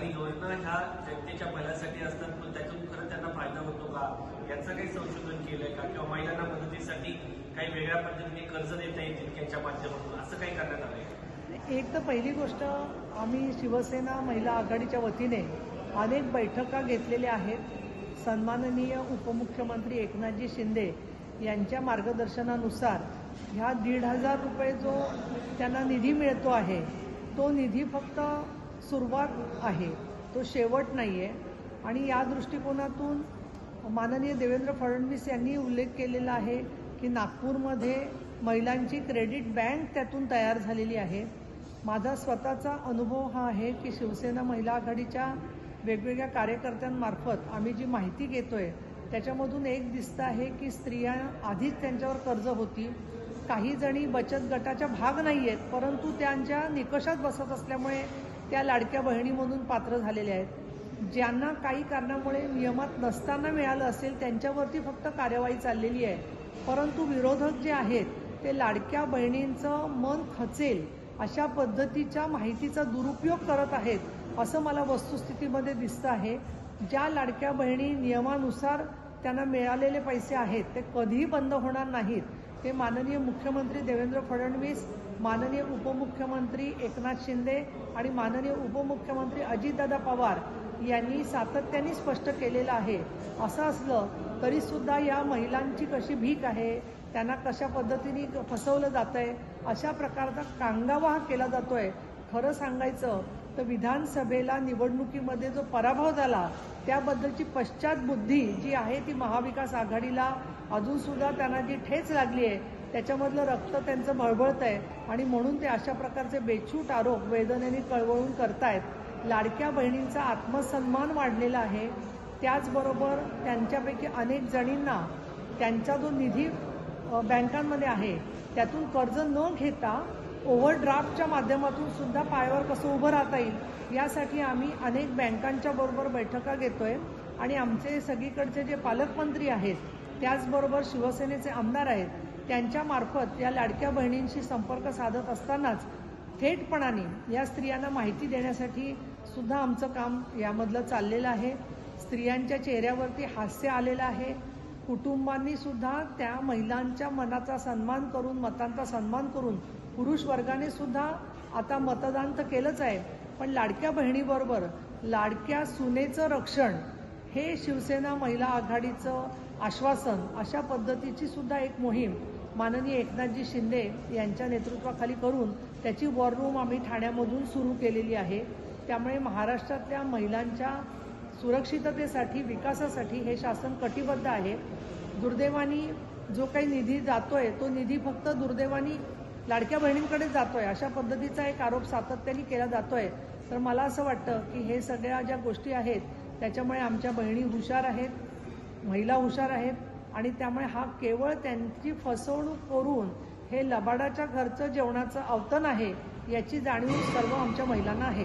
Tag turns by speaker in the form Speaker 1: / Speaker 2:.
Speaker 1: आणि योजना ह्या जनतेच्या भल्यासाठी असतात पण त्यातून खरं त्यांना फायदा होतो का? याचं काही संशोधन केलंय का? किंवा महिलांना मदतीसाठी काही वेगळ्या पद्धतीने कर्ज देता येतील त्यांच्या माध्यमातून? असं काही करण्यात आलंय?
Speaker 2: एक तर पहिली गोष्ट आम्ही शिवसेना महिला आघाडीच्या वतीने अनेक बैठका घेतलेल्या आहेत. सन्माननीय उपमुख्यमंत्री एकनाथजी शिंदे यांच्या मार्गदर्शनानुसार ह्या दीड हजार रुपये जो त्यांना निधी मिळतो आहे तो निधी फक्त सुरुवात आहे. तो शेवट नाही आहे आणि या दृष्टिकोनातून माननीय देवेंद्र फडणवीस यांनी उल्लेख केलेला आहे की नागपूरमध्ये महिलांची क्रेडिट बँक त्यातून तयार झालेली आहे. माझा स्वतःचा अनुभव हा आहे की शिवसेना महिला आघाडीच्या वेगवेगळ्या कार्यकर्त्यांमार्फत आम्ही जी माहिती घेतोय त्याच्यामधून एक दिसतं आहे की स्त्रिया आधीच त्यांच्यावर कर्ज होती. काही जणी बचत गटाच्या भाग नाही आहेत परंतु त्यांच्या निकषात बसत असल्यामुळे त्या लाडक्या बहिणीमधून पात्र झालेल्या आहेत. ज्यांना काही कारणामुळे नियमात नसताना मिळालं असेल त्यांच्यावरती फक्त कार्यवाही चाललेली आहे. परंतु विरोधक जे आहेत ते लाडक्या बहिणींचं मन खचेल अशा पद्धतीच्या माहितीचा दुरुपयोग करत आहेत असं मला वस्तुस्थितीमध्ये दिसतं आहे. ज्या लाडक्या बहिणी नियमानुसार त्यांना मिळालेले पैसे आहेत ते कधीही बंद होणार नाहीत. हे माननीय मुख्यमंत्री देवेंद्र फडणवीस माननीय उपमुख्यमंत्री एकनाथ शिंदे आणि माननीय उपमुख्यमंत्री अजितदादा पवार यांनी सातत्याने स्पष्ट केलेलं आहे. असं असलं तरीसुद्धा या महिलांची कशी भीक आहे त्यांना कशा पद्धतीने फसवलं जात आहे अशा प्रकारचा कांगावा हा केला जातोय. खरं सांगायचं तर विधानसभेला निवडणुकीमध्ये जो पराभव झाला त्याबद्दलची पश्चातबुद्धी जी आहे ती महाविकास आघाडीला अजूनसुद्धा त्यांना जी ठेच लागली आहे त्याच्यामधलं रक्त त्यांचं मळबळत आहे आणि म्हणून ते अशा प्रकारचे बेछूट आरोप वेदनेने कळवळून करतायत. लाडक्या बहिणींचा आत्मसन्मान वाढलेला आहे. त्याचबरोबर त्यांच्यापैकी अनेक जणींना त्यांचा जो निधी बँकांमध्ये आहे त्यातून कर्ज न घेता ओव्हरड्राफ्टच्या माध्यमातून सुद्धा पायावर कसं उभं राहता येईल यासाठी आम्ही अनेक बँकांच्या बरोबर बैठका घेतोय. आणि आमचे सगळीकडचे जे पालकमंत्री आहेत त्याचबरोबर शिवसेनेचे आमदार आहेत त्यांच्यामार्फत या लाडक्या बहिणींशी संपर्क साधत असतानाच थेटपणाने या स्त्रियांना माहिती देण्यासाठी सुद्धा आमचं काम यामधलं चाललेलं आहे. स्त्रियांच्या चेहऱ्यावरती हास्य आलेलं आहे. कुटुंबांनी सुद्धा त्या महिलांच्या मनाचा सन्मान करून मतांचा सन्मान करून पुरुष वर्गाने सुद्धा आता मतदान तर केलंच आहे. पण लाडक्या बहिणीबरोबर लाडक्या सुनेचं रक्षण हे शिवसेना महिला आघाडीचं आश्वासन अशा पद्धतीची सुद्धा एक मोहीम माननीय एकनाथजी शिंदे यांच्या नेतृत्वाखाली करून त्याची वॉर रूम आम्ही ठाण्यामधून सुरू केलेली आहे. त्यामुळे महाराष्ट्रातल्या महिलांच्या सुरक्षिततेसाठी विकासासाठी हे शासन कटिबद्ध आहे. दुर्दैवानी जो काही निधी जातोय तो निधी फक्त दुर्दैवानी लाडक्या बहिणींकडे जातोय. अशा पद्धतीचा एक आरोप सातत्याने केला जातोय. तर मला असं वाटतं की हे सगळ्या ज्या गोष्टी आहेत त्याच्यामुळे आमच्या बहिणी हुशार आहेत महिला हुशार आहेत आणि त्यामुळे हा केवळ त्यांची फसवणूक करून हे लबाडाच्या घरचं जेवणाचं अवतन आहे याची जाणीव सर्व आमच्या महिलांना आहे.